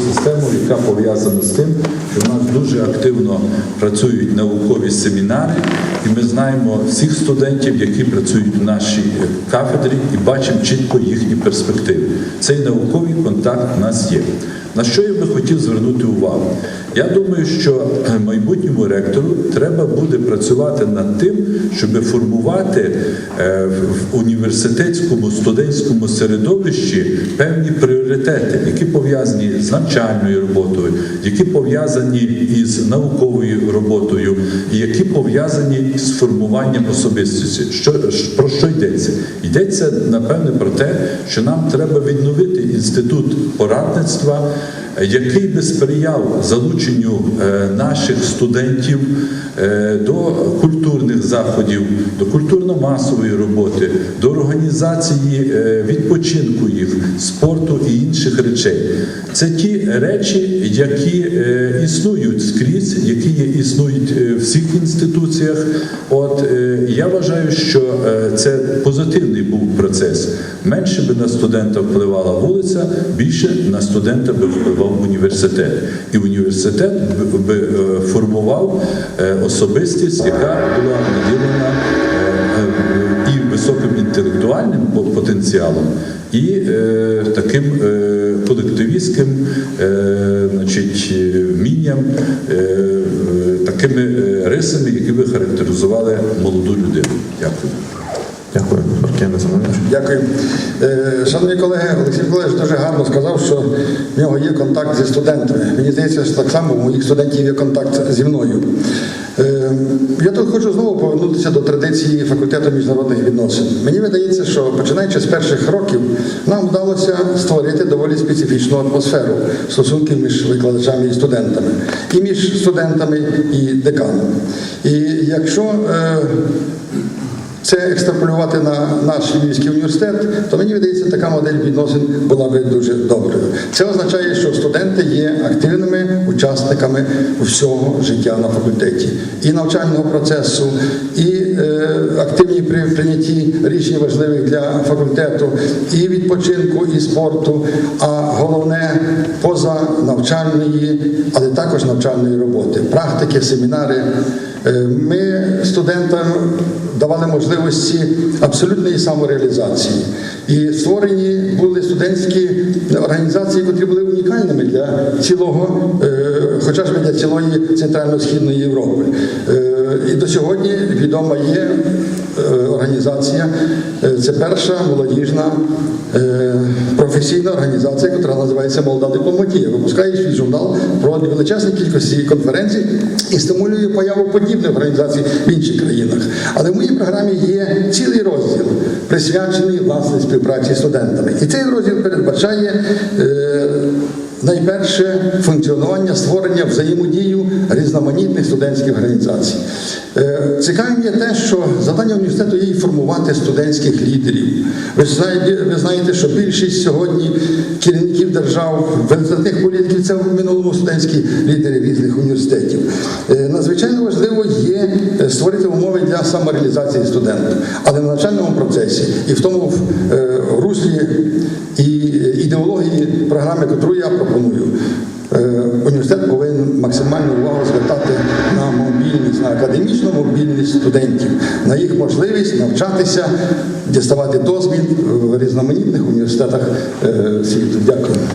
систему, яка пов'язана з тим, що в нас дуже активно працюють наукові семінари, і ми знаємо всіх студентів, які працюють в нашій кафедрі, і бачимо чітко їхні перспективи. Цей науковий контакт у нас є. На що я би хотів звернути увагу? Я думаю, що е, майбутньому ректору треба буде працювати над тим, щоб формувати е, в університетському студентському середовищі певні пріоритети, які пов'язані з навчальною роботою, які пов'язані із науковою роботою, і які пов'язані з формуванням особистості. Що про що йдеться? Йдеться напевне про те, що нам треба відновити інститут порадництва, який би сприяв залученню е, наших студентів е, до культурних заходів, до культурно-масової роботи, до організації е, відпочинку їх, спорту і інших речей. Це ті речі, які існують скрізь, які існують в всіх інституціях. От я вважаю, що це позитивний був процес. Менше би на студента впливала вулиця, більше на студента би впливав університет. І університет би- е, формував е, особистість, яка була наділена е, і високим інтелектуальним потенціалом, і таким колективістським значить, вмінням, такими рисами, які би характеризували молоду людину. Дякую. Дякую, Аркадій Семенович. Дякую. Е, Шановні колеги, Олексій Миколаївич дуже гарно сказав, що в нього є контакт зі студентами. Мені здається, що так само у моїх студентів є контакт зі мною. Е, Я тут хочу знову повернутися до традиції факультету міжнародних відносин. Мені видається, що починаючи з перших років, нам вдалося створити доволі специфічну атмосферу стосунків між викладачами і студентами, і між студентами і деканом. І якщо е, це екстраполювати на наш Львівський університет, то мені видається, така модель відносин була би дуже доброю. Це означає, що студенти є активними учасниками всього життя на факультеті, і навчального процесу, і е, активні при прийнятті рішень важливих для факультету, і відпочинку, і спорту. А головне поза навчальної, але також навчальної роботи, практики, семінари. Е, Ми студентам давали можливості абсолютної самореалізації. І створені були студентські організації, які були унікальними для цілого, е, хоча ж для цілої Центрально-Східної Європи. Е, І до сьогодні відома є е, організація, е, це перша молодіжна професійна організація, яка називається Молода дипломатія. Випускає свій журнал, проводить величезні кількості конференцій і стимулює появу подібних організацій в інших країнах. Але в моїй програмі є цілий розділ, присвячений власне співпраці з студентами. І цей розділ передбачає. Найперше функціонування, створення взаємодію різноманітних студентських організацій. Е, Цікавим є те, що завдання університету є і формувати студентських лідерів. Ви знаєте, що більшість сьогодні керівників держав, визначних політиків це в минулому студентські лідери різних університетів. Е, Надзвичайно важливо є е, створити умови для самореалізації студента, але в навчальному процесі і в тому е, руслі і ідеології програми, яку я пропоную. Е, Університет повинен максимальну увагу звертати на мобільність, на академічну мобільність студентів, на їх можливість навчатися, діставати досвід в різноманітних університетах е, світу. Дякую.